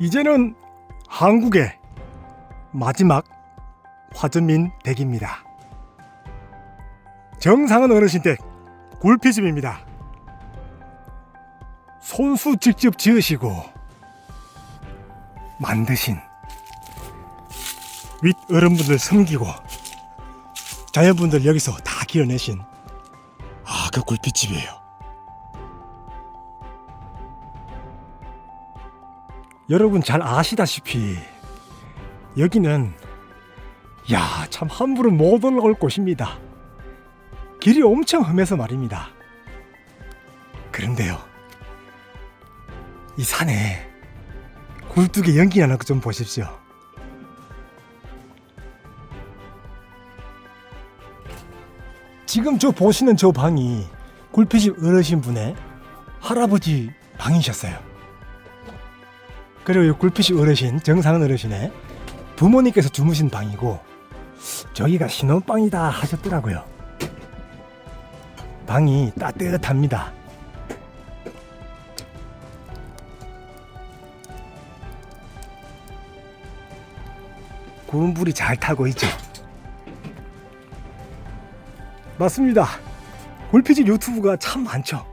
이제는 한국의 마지막 화전민 댁입니다. 정상은 어르신 댁 굴피집입니다. 손수 직접 지으시고 만드신 윗 어른분들 섬기고 자녀분들 여기서 다 기어내신 아 그 굴피집이에요. 여러분 잘 아시다시피 여기는 야 참 함부로 못 올라올 곳입니다. 길이 엄청 험해서 말입니다. 그런데요, 이 산에 굴뚝에 연기 나는 거 좀 보십시오. 지금 저 보시는 저 방이 굴피집 어르신 분의 할아버지 방이셨어요. 그리고 이 굴피집 어르신 정상은 어르신의 부모님께서 주무신 방이고 저기가 신혼방이다 하셨더라고요. 방이 따뜻합니다. 구름불이 잘 타고 있죠. 맞습니다. 골피집 유튜브가 참 많죠.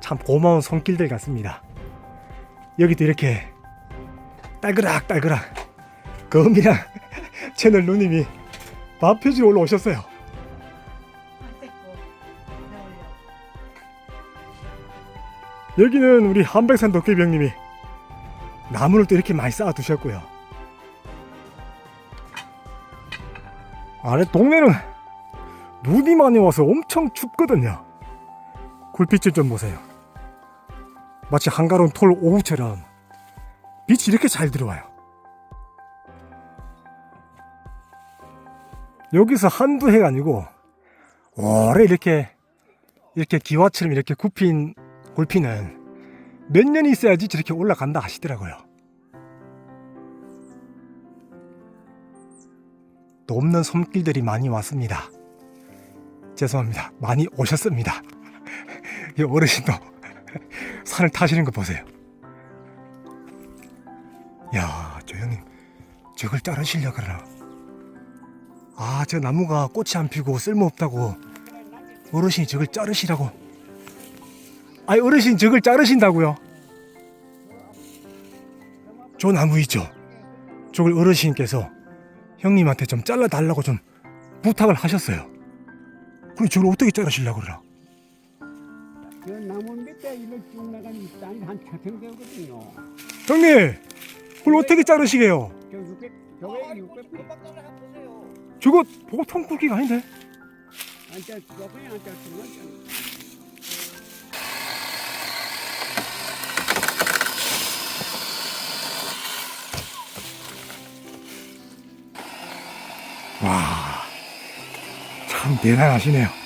참 고마운 손길들 같습니다. 여기도 이렇게 딸그락 딸그락 검이랑 채널 누님이 밥 해주러 올라오셨어요. 여기는 우리 한백산 도깨비 형님이 나무를 또 이렇게 많이 쌓아 두셨고요. 아래 동네는 눈이 많이 와서 엄청 춥거든요. 굴빛을 좀 보세요. 마치 한가로운 톨 오후처럼 빛이 이렇게 잘 들어와요. 여기서 한두 해가 아니고 오래 이렇게 이렇게 기와처럼 이렇게 굽힌 골피는 몇 년이 있어야지 저렇게 올라간다 하시더라고요. 또 없는 손길들이 많이 왔습니다. 죄송합니다. 많이 오셨습니다. 이 어르신도 산을 타시는 거 보세요. 저걸 자르시려 그러나? 아, 저 나무가 꽃이 안 피고 쓸모없다고 어르신이 저걸 자르시라고. 아니, 어르신 저걸 자르신다고요? 저 나무 있죠? 저걸 어르신께서 형님한테 좀 잘라달라고 좀 부탁을 하셨어요. 그럼 저걸 어떻게 자르시려고 그러나? 그 나무 밑에 이렇게 쭉 나가는 이 땅이 한 천평 되거든요. 형님, 그걸 어떻게 자르시게요? 저 600, 저게 600, 저거 보통 굵기가 아닌데? 와, 참 대단하시네요.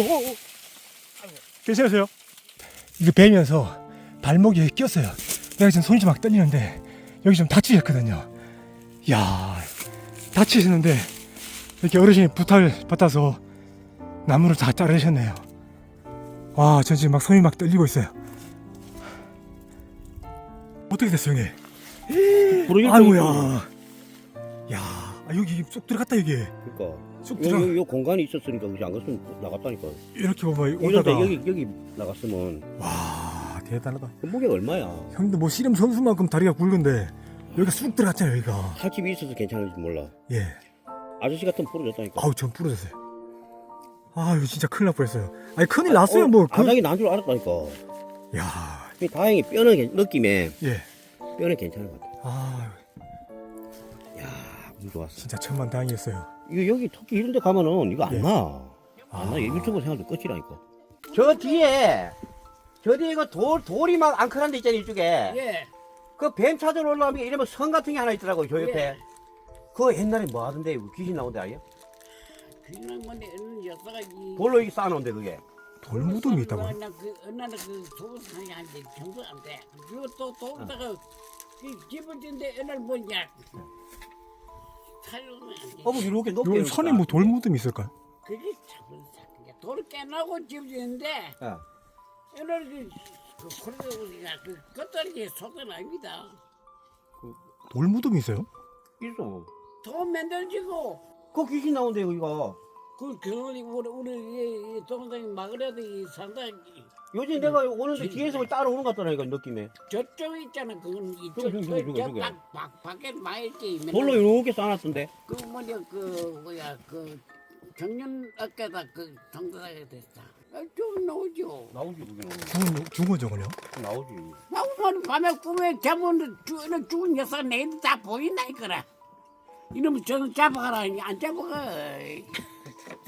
오, 오, 오. 괜찮으세요? 이거 베면서 발목이 꼈어요. 내가 지금 손이 좀 막 떨리는데 여기 좀 다치셨거든요. 야, 다치셨는데 이렇게 어르신이 부탁을 받아서 나무를 다 자르셨네요. 와, 전 지금 막 손이 막 떨리고 있어요. 어떻게 됐어요, 형님? 모르겠어. 아이고야. 야, 아, 여기 쏙 들어갔다 여기. 그러니까 쑥 요, 들어. 요, 요 공간이 있었으니까 그지 안 갔으면 나갔다니까. 이렇게 보면 이런데 오다가 여기 여기 나갔으면 와 대단하다. 그 무게가 얼마야? 형도 뭐 씨름 선수만큼 다리가 굵은데 여기가 쑥 들어갔잖아요 여기가. 살집이 있어서 괜찮을지 몰라. 예. 아저씨 같은 부러졌다니까. 아우 전 부러졌어요. 아 이거 진짜 큰일 날 뻔했어요. 아니 큰일 났어요 뭐. 그... 바닥이 난 줄 알았다니까. 야, 다행히 뼈는 괜- 느낌에 예. 뼈는 괜찮은 것 같아. 아 야, 운 좋았어. 진짜 천만 다행이었어요. 이거 여기 토끼 이런 데 가면은 이거 안 예. 나. 안 아. 나. 유튜브 생활도 끝이라니까. 저 뒤에 저 뒤에 그돌 돌이 막 앙클한 데 있잖아요 이쪽에 예. 그 뱀 찾으러 올라오면 이러면 성 같은 게 하나 있더라고 요 저 옆에 예. 그거 옛날에 뭐 하던데 귀신 나온데 아예 그냥 뭐네 어느 여자가 이 돌로 이렇게 쌓아놓은데 그게 돌 무덤이 있다고. 나 그, 어느 그 도산이 한데 정도 안 돼. 그리고 또 돌다가 그 집을 짓는데 어느 날 뭐냐. 안 돼. 어머 이렇게 높게 요 이렇게 산에 뭐 돌 무덤이 있을까요? 그게 참 이상해. 돌을 깨나고 집 짓는데 예. 날그 그 코리도가 그 겉다리에 속은 아닙니다. 돌 무덤이 있어요? 있어. 돈 만들지고 그 귀신 나온대 여기가 그 그놈이 우리 우리 이- 이 동생이 막으려도 이 상당히 요즘 내가 오는데 진- 뒤에서 따라오는 것 같더라니까 느낌에 저쪽 있잖아 그건 저기, 저기, 저기, 저기. 이쪽 밖 밖에 있지 돌로 이렇게 쌓아놨던데. 그 뭐냐 그 뭐야 그 경년 어깨다 그 정도하게 됐다 아, 좀 나오죠 나오지 그게. 죽은 죽은 저거요? 나오지. 나오면 밤에 꿈에 자면 죽은 죽은 녀석 내일 다 보인다 이거라 이놈 저는 잡아가라 안 잡아가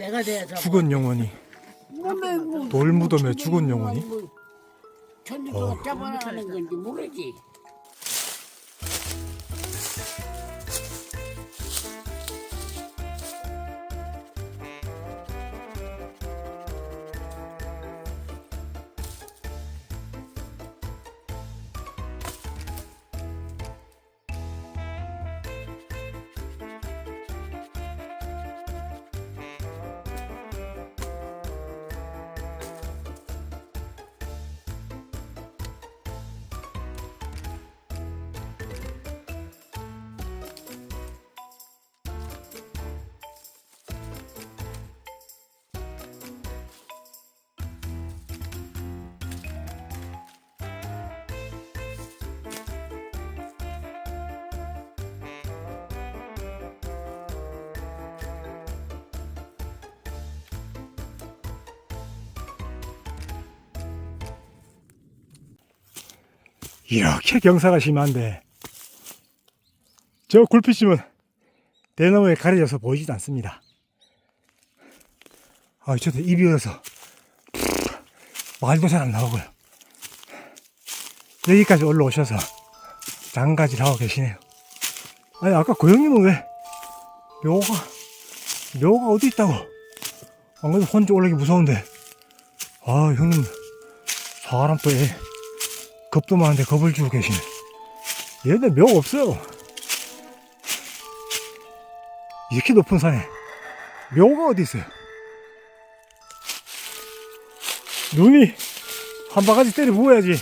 내가 돼야 잡아 죽은 영혼이. 뭐돌 무덤에 뭐 죽은 영혼이? 뭐 천지도 잡아라는 건지 모르지 이렇게 경사가 심한데 저 굴피심은 대나무에 가려져서 보이지도 않습니다. 아, 저도 입이 어서 말도 잘 안 나오고요. 여기까지 올라오셔서 장가지를 하고 계시네요. 아니 아까 그 형님은 왜 묘가 묘가 어디 있다고? 안 그래도 혼자 올라기 무서운데 아 형님 사람 또 애. 겁도 많은데 겁을 주고 계시네. 얘네 묘 없어요. 이렇게 높은 산에 묘가 어디 있어요? 눈이 한 바가지 때려 부어야지.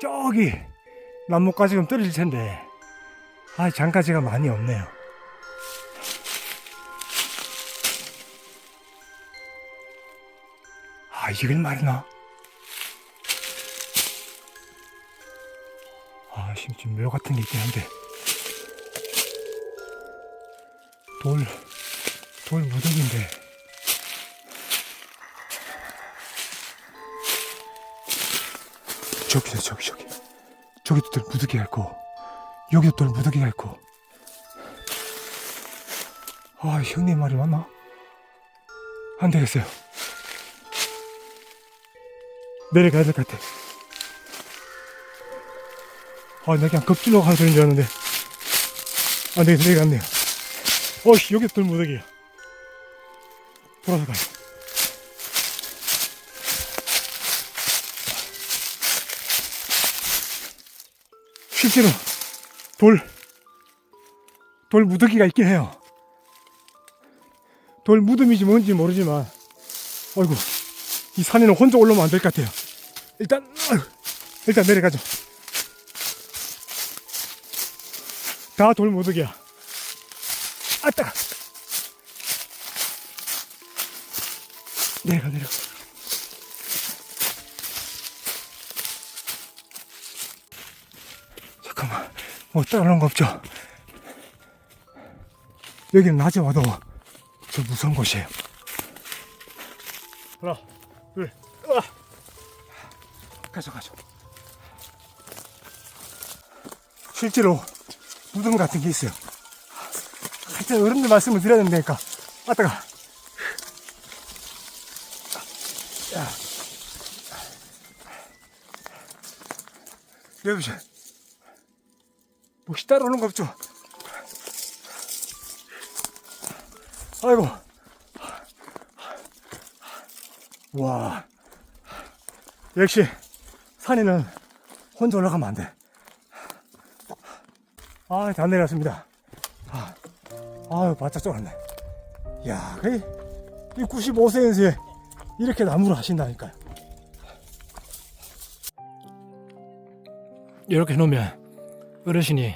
저기 나뭇가지 좀 떨어질 텐데. 아, 장가지가 많이 없네요. 아, 이걸 말이나? 아, 지금 묘 같은 게 있긴 한데. 돌, 돌 무덤인데. 저기다, 저기, 저기. 저기도 돌 무더기가 있고, 여기도 돌 무더기가 있고. 아, 형님 말이 맞나? 안 되겠어요. 내려가야 될 것 같아. 아, 나 그냥 급질러 가야 되는 줄 알았는데. 안 되겠어, 내려갔네요. 어씨, 여기 돌 무더기야. 돌아서 가요. 실제로 돌, 돌 무더기가 있긴 해요. 돌 무덤이지 뭔지 모르지만, 어이구, 이 산에는 혼자 올라오면 안 될 것 같아요. 일단, 일단 내려가죠. 다돌 무더기야. 아, 따가. 내려가, 내려가. 잠깐만, 뭐 따라오는 거 없죠? 여기는 낮에 와도 저 무서운 곳이에요. 하나, 둘, 으아! 가져, 가져. 실제로 무덤 같은 게 있어요. 하여튼 어른들 말씀을 드려야 된다니까. 왔다가. 야. 여보세요. 혹시 따라오는 거 없죠? 아이고. 와. 역시 산에는 혼자 올라가면 안 돼. 아, 다 내렸습니다. 아, 아유, 바짝 쫄았네. 야, 거의 이 95세 연세에 이렇게 나무를 하신다니까요. 이렇게 놓으면 어르신이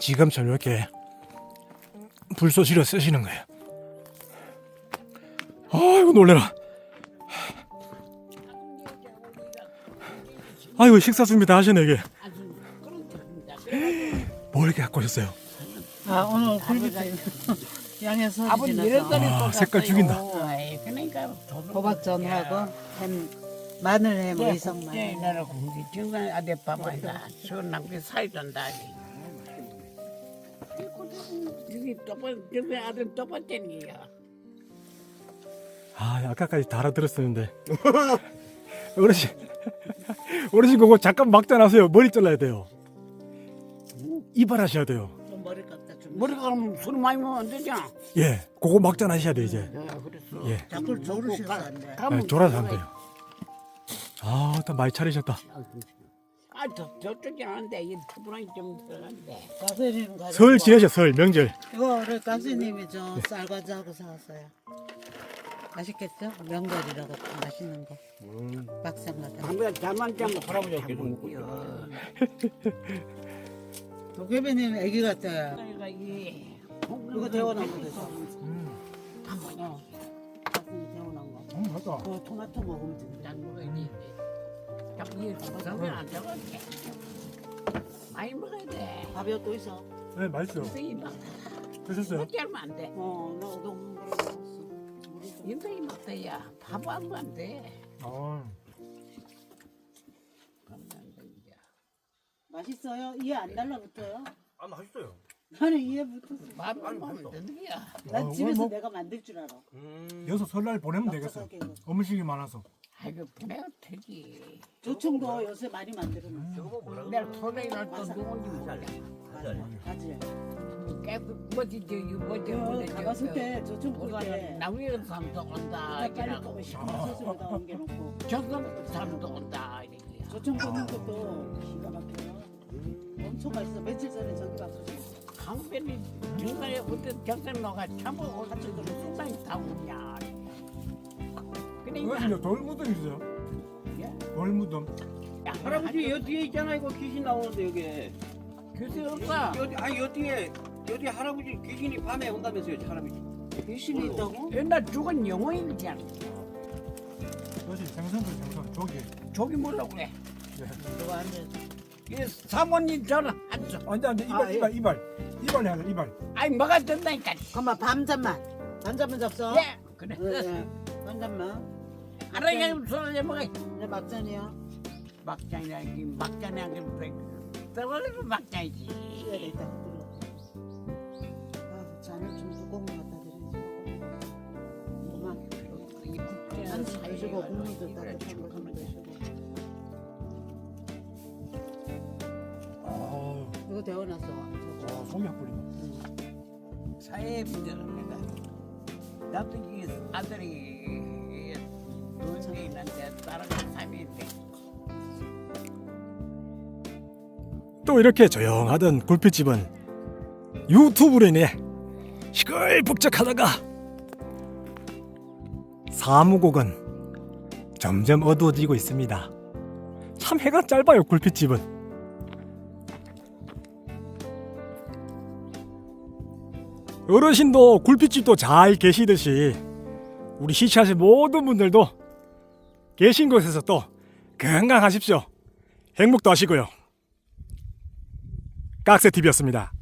지금처럼 이렇게 불쏘시려 쓰시는 거예요. 아이고 놀래라. 아이고 식사 준비 다 하시네 이게. 뭘 이렇게 갖고 오셨어요? 아 오늘 굴비가 양해서 아버지 이랬더니 아, 색깔 죽인다. 그러니까 호박전하고 햄 마늘햄 의성만 네, 나라 공기 정말 아대 봐봐야 시원하게 살던다. 여기 또번 저기 아들 또 번째는 게야. 아 아까까지 다 알아들었었는데 어르신 어르신 그거 잠깐 막자 나세요 머리 잘라야 돼요 이발하셔야 돼요. 머리 갖다 좀 머리가 그러면 술 많이 먹으면 안 되잖아. 예 그거 막자 나셔야 돼 이제. 네, 그랬어. 예. 자꾸 조르셔서 안돼. 네, 졸아서 안 돼요. 아딱 많이 차리셨다. 아, 저, 저쪽이 아는데, 이 투브랑이 좀 들어간데. 가세리는 가지고 설 지내셔 설 명절. 이거 우리 가수님이 저 쌀과자하고 사왔어요. 맛있겠죠? 명절이라고 맛있는 거. 막상마다. 담배 잠만 자면 할아버지 어깨 좀 먹고요. 도깨비님 애기 이 이거 데워놓은 거 드셔 한번 어. 데워놓은 거. 음 맞다 그거 토마토 먹으면 된다. 난 먹어야지. 자꾸 이게 먹으면 안 되거든. 많이 먹어야 돼. 밥이 또 있어? 네 맛있어요. 인생이 막 드셨어요? 먹지 않으면 안 돼. 어나 우동 먹었어. 인생이 먹어야? 밥안 먹으면 안 돼. 아 맛있어요? 이해 안 달라붙어요? 아 맛있어요. 나는 이해 붙었어. 밥 먹으면 되는 거야. 난 아, 집에서 뭐- 내가 만들 줄 알아. 음. 여기서 설날 보내면 되겠어요. 넉넉하게 이거. 음식이 많아서. 아이고, 보내야 되지. 조청도 요새 많이 만들어놨어 저거 뭐라고? 내일 토요일 날또 누군지 몰라. 가지 깨끗 뭐지 저기 뭐지 저 뭐지 가봤을 때 조청 꿀때 나무에 사람도 온다 빨리 이라고. 꺼고 시커먼 소스로다 옮겨놓고. 저거 사람도 온다 이렇게. 조청 꽂는 것도 기가 막혀요 엄청 맛있어 며칠 전에 저기 가서 강변이 중간에 어떤 경선로가 전부 어떤 수당이 다 오냐 그러니까 어르신 돌무덤 있어요? 예? 돌무덤 야, 할아버지 여 뒤에 있잖아 이거 귀신 나오는데 여기. 교수 없어 여 아니 여 뒤에 여 뒤에 할아버지 귀신이 밤에 온다면서요 할아버지. 귀신이 있다고? 옛날 죽은 영혼이잖아 어르신 생선도 생선 조개 저기 뭐라고 그래 누가 앉아 이 사모님 저는 앉아 안돼 안돼 이발 아, 예. 이발 이발. 이발 해야 돼 이발. 아니 뭐가 된다니까. 그만 밤잠만. 밤잠만 잡숴 예 그래. 네, 밤잠만. 알아야 소리 먹어? 내 막잔이야 막장이라 이 막장이 아니고 떨어지면 막장이지. 쉬어야 돼 이따 들어. 아 잔을 좀 두꺼운 거 갖다 드리지 그만 이 국제는 한 사이가 45 국물도 이거를 따뜻한 거좀 죽으면 드시 데워놨어. 속이 아프리네 사회의 문제는 내가 나도 이 아들이 돈이 있는데 따라가 삶인데 또 이렇게 조용하던 굴빛집은 유튜브로 인해 시끌벅적하다가 사무곡은 점점 어두워지고 있습니다. 참 해가 짧아요 굴빛집은. 어르신도 굴빛집도 잘 계시듯이 우리 시청하신 모든 분들도 계신 곳에서 또 건강하십시오. 행복도 하시고요. 깍새 TV였습니다.